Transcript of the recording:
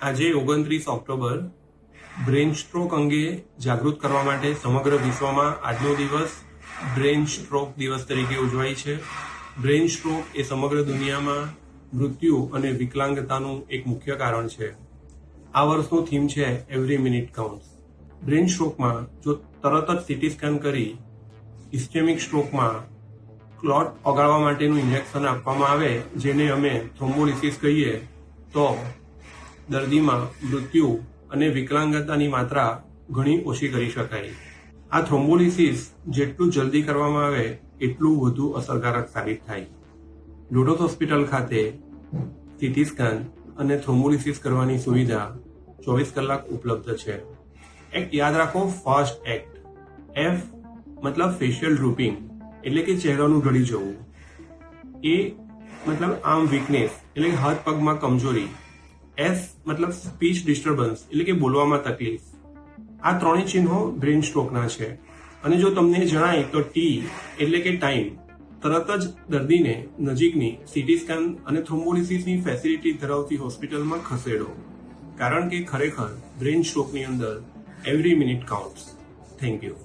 આજે ઓગણત્રીસ October brain stroke અંગે જાગૃત કરવા માટે સમગ્ર વિશ્વમાં આજનો દિવસ બ્રેન સ્ટ્રોક દિવસ તરીકે ઉજવાય છે. બ્રેન સ્ટ્રોક એ સમગ્ર દુનિયામાં મૃત્યુ અને વિકલાંગતાનું એક મુખ્ય કારણ છે. આ વર્ષનું થીમ છે એવરી મિનિટ કાઉન્ટ બ્રેન સ્ટ્રોકમાં જો તરત જ સીટી સ્કેન કરી ઇસ્ટેમિક સ્ટ્રોકમાં ક્લોટ ઓગાળવા માટેનું ઇન્જેક્શન આપવામાં આવે, જેને અમે થ્રોમ્બોલિસિસ કહીએ, તો દર્દીમાં મૃત્યુ અને વિકલાંગતાની માત્રા ઘણી ઓછી કરી શકાય. આ થ્રોમ્બોલિસિસ જેટલું જલ્દી કરવામાં આવે, એટલું વધુ અસરકારક સાબિત થાય. લોટસ હોસ્પિટલ ખાતે સીટી સ્કેન અને થ્રોમ્બોલિસિસ કરવાની સુવિધા ચોવીસ કલાક ઉપલબ્ધ છે. એક યાદ રાખો ફાસ્ટ એક્ટ. એફ મતલબ ફેશિયલ ડ્રુપિંગ એટલે કે ચહેરાનું ઢળી જવું. એ મતલબ આમ વીકનેસ એટલે હાથ પગમાં કમજોરી. એસ મતલબ સ્પીચ ડિસ્ટર્બન્સ, એટલે કે બોલવામાં તકલીફ. આ ત્રણેય ચિહ્નો બ્રેન સ્ટ્રોકના છે. અને જો તમને જણાય તો ટી એટલે કે ટાઈમ, તરત જ દર્દીને નજીકની સીટી સ્કેન અને થ્રોમ્બોલિસિસની ફેસિલિટી ધરાવતી હોસ્પિટલમાં ખસેડો. કારણ કે ખરેખર બ્રેન સ્ટ્રોકની અંદર every minute counts thank you